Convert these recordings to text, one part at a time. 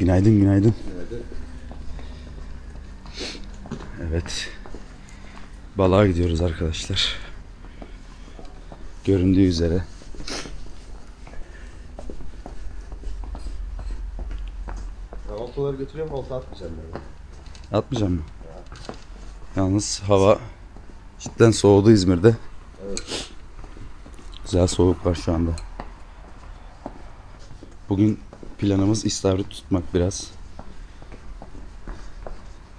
Günaydın günaydın. Evet. Balığa gidiyoruz arkadaşlar. Göründüğü üzere. Ben oltaları götürüyorum olta atmayacağım ben. Atmayacağım mı? Yalnız hava cidden soğudu İzmir'de. Güzel soğuk var şu anda. Bugün planımız istavrit tutmak biraz.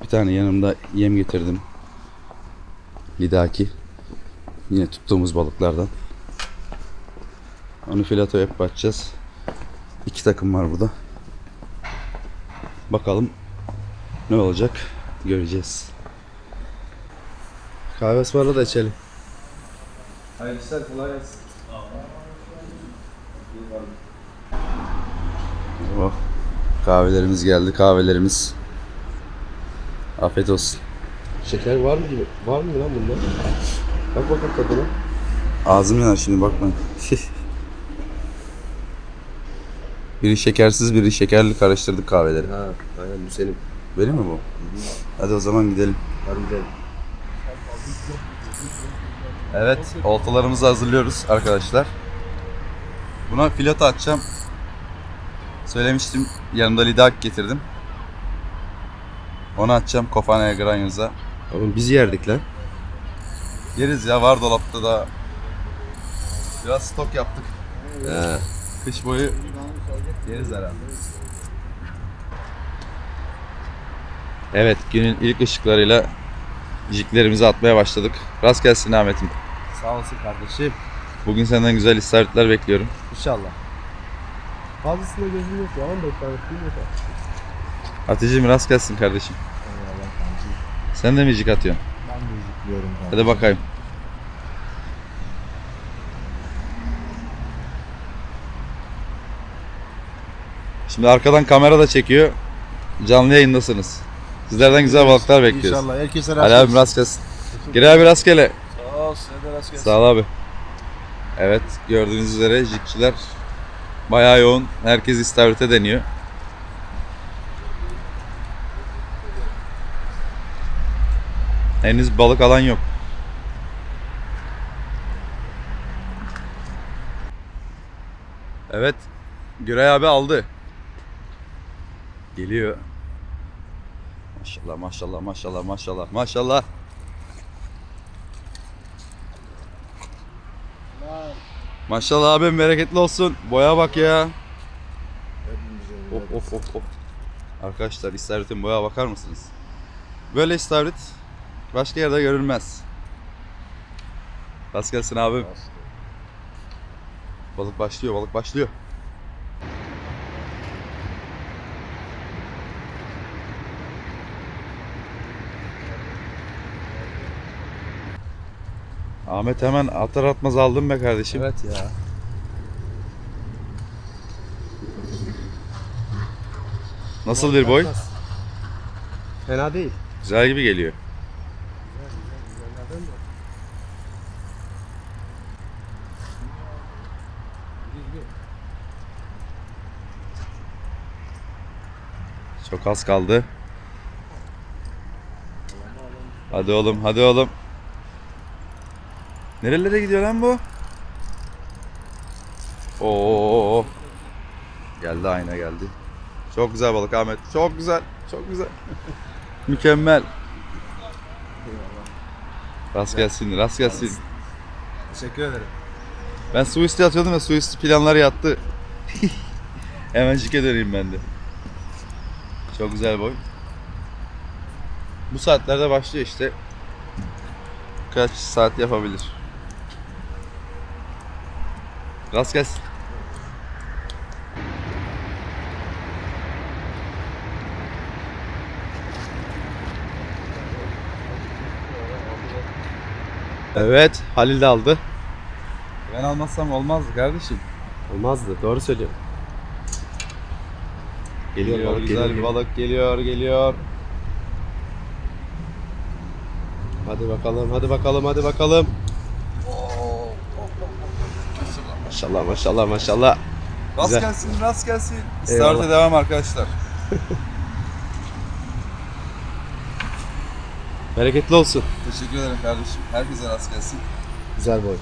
Bir tane yanımda yem getirdim. Lidaki. Yine tuttuğumuz balıklardan. Onu filato yapıp açacağız. İki takım var burada. Bakalım ne olacak göreceğiz. Kahve ısmarla da içelim. Hayırlı işler kolay gelsin. Oh, kahvelerimiz geldi kahvelerimiz. Afiyet olsun. Şeker var mı gibi? Var mı lan bunda? Bak bakalım tadına. Ağzım yanar şimdi bakmayın. biri şekersiz biri şekerli karıştırdık kahveleri. Ha, aynen bu senin. Benim mi bu? Hadi o zaman gidelim. Hadi gidelim. Evet, oltalarımızı hazırlıyoruz arkadaşlar. Buna filato atacağım. Söylemiştim, yanımda lidak getirdim. Onu atacağım Kofana'ya Granyoz'a. Oğlum biz yerdik lan. Yeriz ya, var dolapta da. Biraz stok yaptık. Ha. Kış boyu yeriz herhalde. Evet, günün ilk ışıklarıyla jiklerimizi atmaya başladık. Rast gelsin Ahmet'im. Sağ olasın kardeşim. Bugün senden güzel istavritler bekliyorum. İnşallah. Fazlasında gözüm yok ya. 14 tane film yok. Hatice'm rast gelsin kardeşim. Sen de mi jik atıyorsun? Ben de yüzüklüyorum Hadi bakayım. Şimdi arkadan kamera da çekiyor. Canlı yayındasınız. Sizlerden güzel balıklar bekliyoruz. İnşallah. Herkese Ali abi rast gelsin. Gir abi rastgele. Sağ ol. Size de rast gelsin. Sağ ol abi. Evet gördüğünüz üzere jikçiler bayağı yoğun. Herkes istavrite deniyor. Henüz balık alan yok. Evet. Güray abi aldı. Geliyor. Maşallah maşallah maşallah maşallah maşallah. Maşallah abim bereketli olsun. Boya bak ya. Of of of of. Arkadaşlar istavritin boya bakar mısınız? Böyle istavrit başka yerde görülmez. Rast gelsin abim. Balık başlıyor, balık başlıyor. Ahmet hemen atar atmaz aldım be kardeşim. Evet ya. Nasıl bir boy? Fena değil. Güzel gibi geliyor. Çok az kaldı. Hadi oğlum, hadi oğlum. Nerelere gidiyor lan bu? Oo. Geldi ayna geldi. Çok güzel balık Ahmet. Çok güzel. Çok güzel. Mükemmel. Rast gelsin, rast gelsin. Teşekkür ederim. Ben su üstü atıyordum ve su üstü planlar yattı. Hemen şike döneyim ben de. Çok güzel boy. Bu saatlerde başlıyor işte. Kaç saat yapabilir. Rast gelsin. Evet. Halil de aldı. Ben almazsam olmazdı kardeşim. Olmazdı. Doğru söylüyor. Geliyor, Geliyor, balık güzel geliyor. bir balık geliyor, geliyor. Hadi bakalım, hadi bakalım, hadi bakalım. Maşallah, maşallah, maşallah. Rast Güzel. gelsin, rast gelsin. İstavrit'e devam arkadaşlar. Bereketli olsun. Teşekkür ederim kardeşim. Herkese rast gelsin. Güzel boy.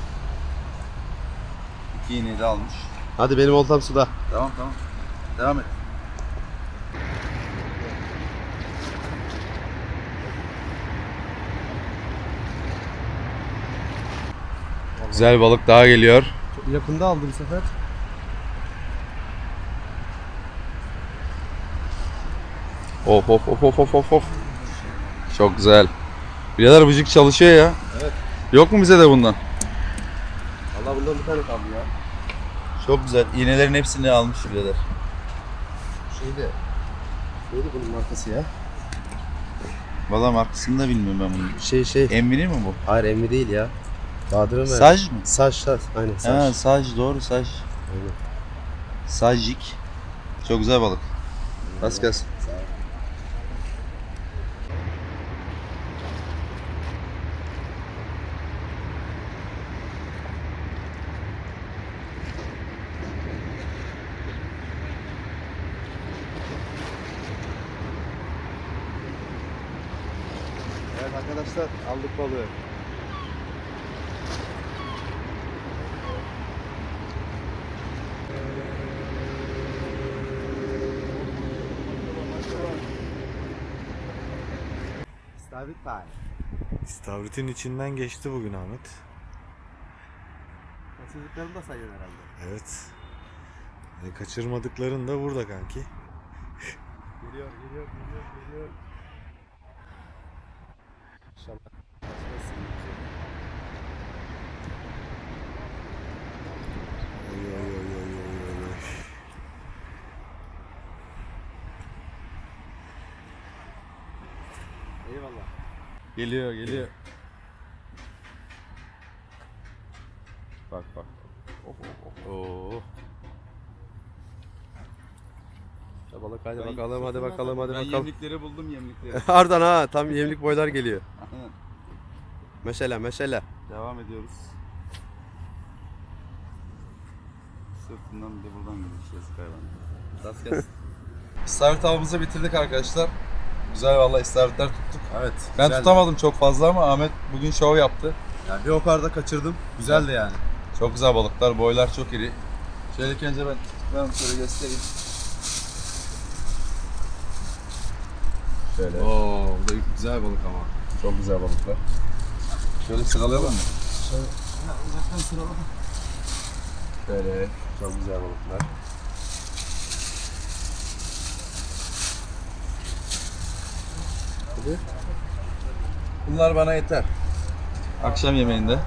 İki iğneyi de almış. Hadi benim oltam suda. Tamam tamam. Devam et. Güzel balık daha geliyor. Yakında aldı bu sefer. Of of of of of of of. Çok güzel. Birader vıcık çalışıyor ya. Evet. Yok mu bize de bundan? Allah bundan bir tane kaldı ya. Çok güzel. İğnelerin hepsini almış birader. Şeyde. Neydi bunun markası ya? Valla markasını da bilmiyorum ben bunun. Şey şey. Envini mi bu? Hayır emmi değil ya. Ver. Saj mı? Saç saç. Aynen saç. Ha, saj doğru saj. Aynen. Sajik. Çok güzel balık. Rast gelsin. Evet arkadaşlar aldık balığı. İstavrit time. İstavrit'in içinden geçti bugün Ahmet. Kaçırdıklarını da sayıyorsun herhalde. Evet. E, kaçırmadıkların da burada kanki. Geliyor, geliyor, geliyor, geliyor. İnşallah. kaçmasın. Oy oy Eyvallah. Geliyor geliyor. Bak bak. Oo. Ya balık hadi bakalım, hadi bakalım, hadi ben bakalım. yemlikleri buldum yemlikleri. Ardından ha, tam yemlik boylar geliyor. Aynen. Mesela, mesela. Devam ediyoruz. Sırtından bir de buradan gideceğiz hayvan. Rast gelsin. İstavrit avımızı bitirdik arkadaşlar. Güzel vallahi istavritler tuttuk. Evet. Ben güzeldi. tutamadım çok fazla ama Ahmet bugün şov yaptı. Yani bir o kadar da kaçırdım. Güzeldi yani. Çok güzel balıklar, boylar çok iri. Şöyle önce ben ben şöyle göstereyim. Şöyle. Oo, bu da güzel balık ama. Çok güzel balıklar. Şöyle sıralayalım mı? Uzaktan sıralama. Şöyle. Çok güzel balıklar. Hadi. Bunlar bana yeter. Akşam yemeğinde.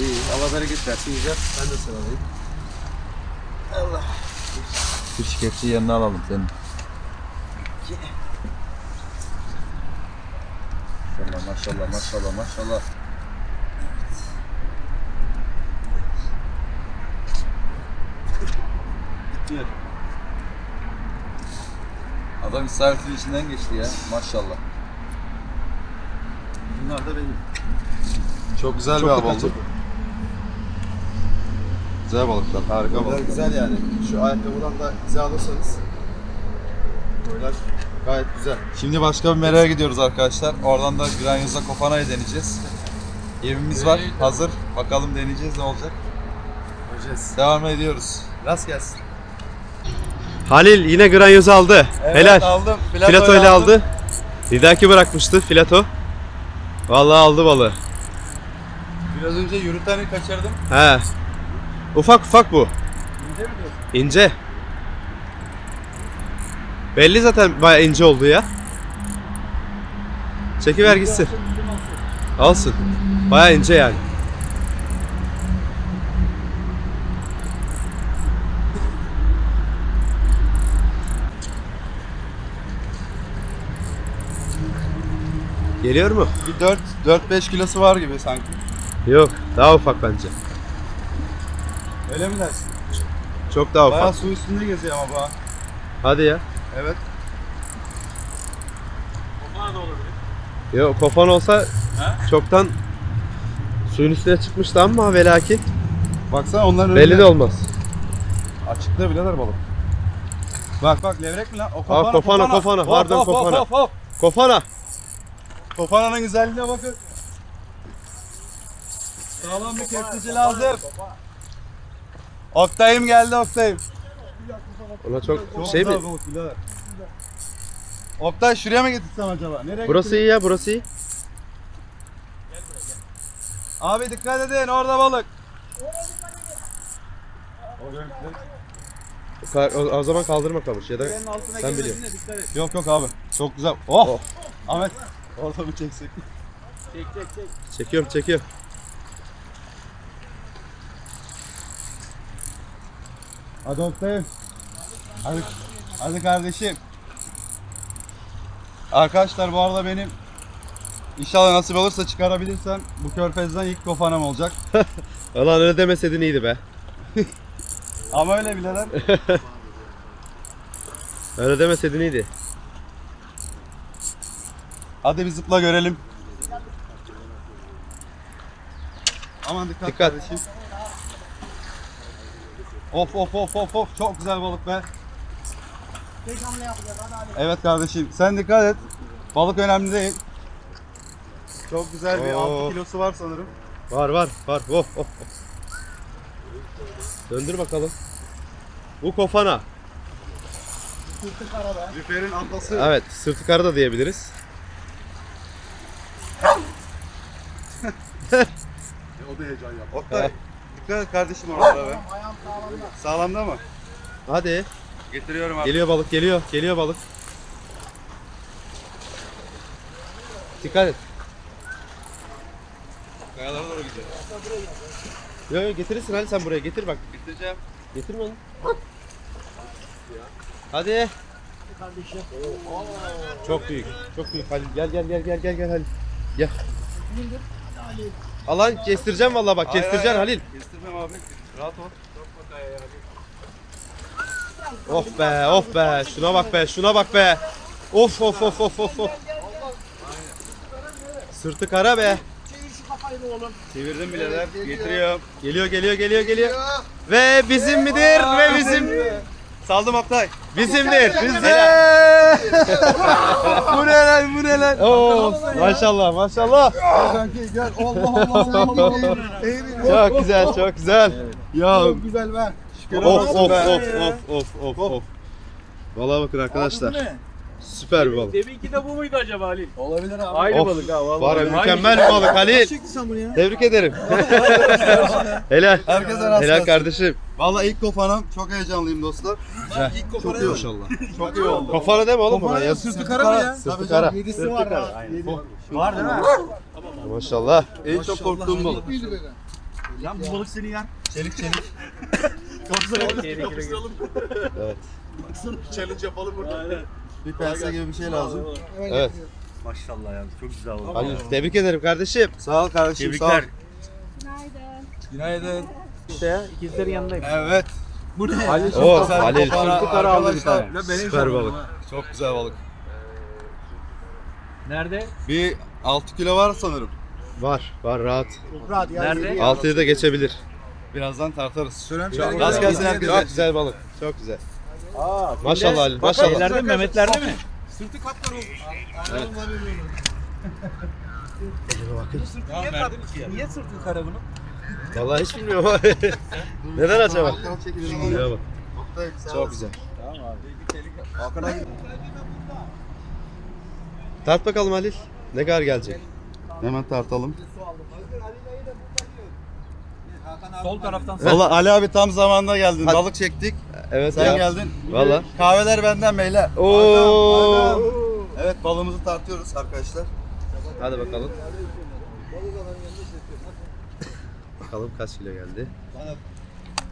İyi, Allah bereket versin yiyeceğiz. Ben de sıralayayım. Şu şiketçi yanına alalım senin. Maşallah maşallah maşallah maşallah. Bitiyor. Adam İsrail'in içinden geçti ya maşallah. Bunlar da benim. Çok güzel Çok bir av oldu. Güzel balıklar, harika Boylar balıklar. güzel yani. Şu ayakkabıdan da bize alırsanız. Boylar gayet güzel. Şimdi başka bir meraya gidiyoruz arkadaşlar. Oradan da Granyoza Kopana'yı deneyeceğiz. Yemimiz var, hazır. Bakalım deneyeceğiz ne olacak. Göreceğiz. Devam ediyoruz. Rast gelsin. Halil yine granyoz aldı. Helal. aldım. Filato ile aldı. Lidaki bırakmıştı filato. Vallahi aldı balığı. Biraz önce yürüteni kaçırdım. He. Ufak ufak bu. İnce. Belli zaten bayağı ince oldu ya. Çekiver gitsin. Alsın. Bayağı ince yani. Geliyor mu? Bir 4 4-5 kilosu var gibi sanki. Yok. Daha ufak bence. Öyle mi dersin? Çok daha ufak. Bayağı su üstünde geziyor ama bu. ha. Hadi ya. Evet. Yok kofan olsa çoktan suyun üstüne çıkmıştı ama ve lakin Baksana onların belli de olmaz. Açıkta birader balık. Bak bak levrek mi lan? O kofana, kofana. Hop, Harbiden hop, hop, kofana. hop, hop. Kofana. Kofananın güzelliğine bakın. Sağlam bir kepçeci lazım. Oktay'ım geldi Oktay'ım. Ona çok, şey güzel mi? balık birader. Oktay şuraya mı getirsem acaba? Nereye Burası iyi ya burası iyi. Abi dikkat edin orada balık. O, o, o zaman kaldırma kamış ya da sen biliyorsun. Yok yok abi. Çok güzel. Oh. Oh. Ahmet orada bir çeksek. Çekiyorum çekiyorum. Hadi Oktay'ım. Hadi, hadi kardeşim. Arkadaşlar bu arada benim İnşallah nasip olursa çıkarabilirsem bu körfezden ilk kofanam olacak. Ulan öyle demeseydin iyiydi be. Ama öyle bileler. Öyle demeseydin iyiydi. Hadi bir zıpla görelim. Aman dikkat, Dikkat. kardeşim. Of of of of of çok güzel balık be. Evet kardeşim sen dikkat et. Balık önemli değil. Çok güzel bir Oo. 6 kilosu var sanırım. Var var var. Oh, oh, oh. Döndür bakalım. Bu kofana. Lüfer'in atlası. Evet sırtı karı da diyebiliriz. O da heyecan yaptı. Oktay dikkat et kardeşim oralara be. Sağlamda mı? Hadi. Getiriyorum abi. Geliyor balık geliyor. Geliyor balık. Dikkat et. Kayalara doğru gidiyor. Yo yo getirirsin Ali sen buraya getir bak. Getireceğim. Getirme onu. Hadi. Çok büyük. Çok büyük Halil. Gel gel gel gel gel gel Halil. Gel. Alan kestireceğim vallahi bak kestireceksin Halil. Kestirmem abi. Rahat ol. Of be of be şuna bak be şuna bak be. Of of of of of of. Sırtı kara be. Çevirdim bileler. Getiriyorum. Geliyor geliyor geliyor geliyor. Ve bizim midir ve bizim Saldım Oktay. bizimdir. Bizim. bu ne lan bu ne lan? Oo maşallah maşallah. Kanki gel. Allah Allah Allah. Çok güzel çok güzel. Ya. Çok güzel be. Şükür Of olsun of be. of of of of of. Vallahi bakın arkadaşlar. Süper bir balık. Deminki de bu muydu acaba Halil? Olabilir abi. Aynı Of, balık ha vallahi. Var ya mükemmel bir balık Halil. Çekti sen bunu ya. Tebrik ederim. Helal. Herkese rast Helal gelsin. kardeşim. Vallahi ilk kofanam. Çok heyecanlıyım dostlar. Güzel. İlk Çok iyi maşallah. Çok iyi oldu. Kafana deme oğlum buna ya. Sırtı kara mı ya? Sırtı kara. Yedisi var ha. Var değil mi? Maşallah. En çok korktuğum balık. Lan bu balık seni yer. Çelik çelik. Evet. Challenge yapalım burada. Bir pense gibi bir şey lazım. Evet. Maşallah ya çok güzel oldu. Halil tebrik ederim kardeşim. Sağ ol kardeşim. Sağ ol. Tebrikler. Günaydın. İşte ya ikizlerin yanındayım. Evet. Bu ne? Halil Oh, Halil. Sırtı kara aldı bir tane. Süper balık. Çok güzel balık. Nerede? Bir 6 kilo var sanırım. Var. Var rahat. Nerede? 6'yı da geçebilir. Birazdan tartarız. Çok Rast gelsin Çok herkese. güzel balık. Çok güzel. Maşallah Halil. Maşallah. Şeylerde Mehmetlerde mi? Niye sırtın kara bunun? Vallahi hiç bilmiyorum. Neden acaba? Şuraya bak. Çok güzel. Hakan'a Tart bakalım Halil. Ne kadar gelecek? Hemen tartalım. Sol taraftan Valla Ali abi tam zamanında geldin. Hadi. Balık çektik. Evet Sen ya. geldin. Valla. Kahveler benden beyler. Oo. Aynen, aynen. Evet balığımızı tartıyoruz arkadaşlar. Hadi bakalım. bakalım kaç kilo geldi.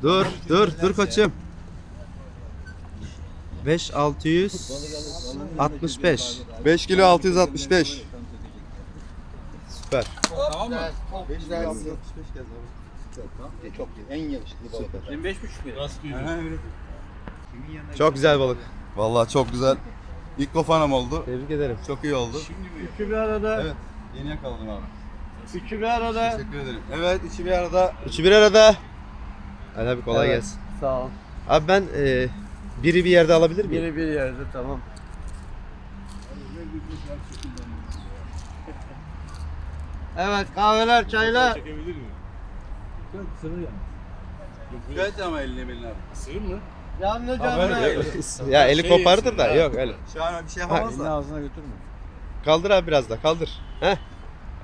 Dur, dur, dur koçum. 5 665. 5 kilo 665. Süper. Çok iyi. En yakışıklı balık. 25,5 lira. Çok güzel balık. Valla çok güzel. İlk kofanam oldu. Tebrik ederim. Çok iyi oldu. Üçü bir arada. Evet. Yeni yakaladım abi. Üçü bir arada. Teşekkür ederim. Evet içi bir arada. Üçü bir arada. Hadi abi kolay Evet. gelsin. Sağ ol. Abi ben e, Biri bir yerde alabilir miyim? Biri bir yerde tamam. Evet kahveler, çaylar. Dikkat ama eline eline. Canlı canlı. ya eli kopardır da yok öyle. Şu an bir şey yapamaz da. ağzına götürme. Kaldır abi biraz da kaldır. Heh.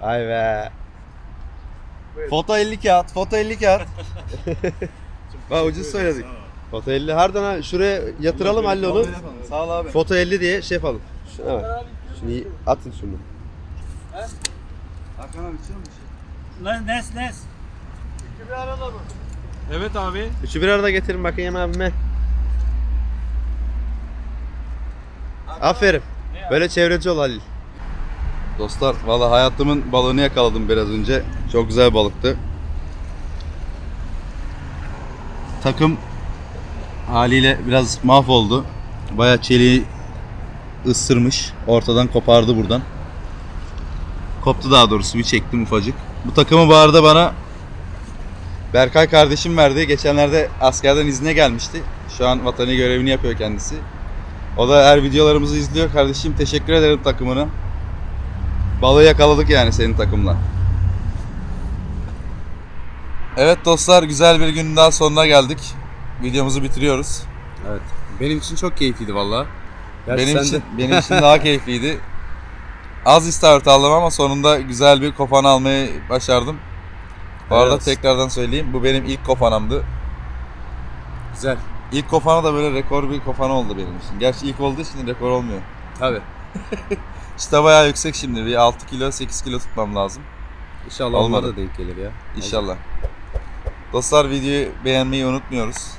Ay be. Foto 50 kağıt, foto 50 kağıt. Bak ucuz söyledik. Foto 50 harbiden ha şuraya yatıralım Halil onu. Sağ ol abi. Foto 50 diye şey yapalım. Şuna bak. Şunu iyi- atın şunu. Hakan abi içiyor musun? Lan nes nes. İki bir arada mı? Evet abi. Üçü bir arada getirin bakayım abime. Aferin. Böyle çevreci ol Halil. Dostlar valla hayatımın balığını yakaladım biraz önce. Çok güzel balıktı. Takım haliyle biraz mahvoldu. Baya çeliği ısırmış. Ortadan kopardı buradan. Koptu daha doğrusu bir çektim ufacık. Bu takımı bu arada bana Berkay kardeşim verdi. Geçenlerde askerden izne gelmişti. Şu an vatani görevini yapıyor kendisi. O da her videolarımızı izliyor. Kardeşim teşekkür ederim takımına. Balığı yakaladık yani senin takımla. Evet dostlar güzel bir günün daha sonuna geldik. Videomuzu bitiriyoruz. Evet. Benim için çok keyifliydi valla. Benim için de- benim için daha keyifliydi. Az istavrit aldım ama sonunda güzel bir kopan almayı başardım. Bu arada Evet. tekrardan söyleyeyim bu benim ilk kopanamdı. Güzel. İlk kopana da böyle rekor bir kopan oldu benim için. Gerçi ilk olduğu için rekor olmuyor. Tabi. İşte bayağı yüksek şimdi. Bir 6 kilo 8 kilo tutmam lazım. İnşallah Olmadı. da denk gelir ya. İnşallah. Dostlar videoyu beğenmeyi unutmuyoruz.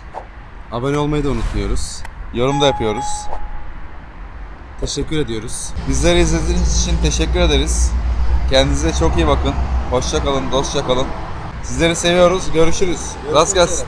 Abone olmayı da unutmuyoruz. Yorum da yapıyoruz. Teşekkür ediyoruz. Bizleri izlediğiniz için teşekkür ederiz. Kendinize çok iyi bakın. Hoşça kalın, dostça kalın. Sizleri seviyoruz. Görüşürüz. Rast gelsin.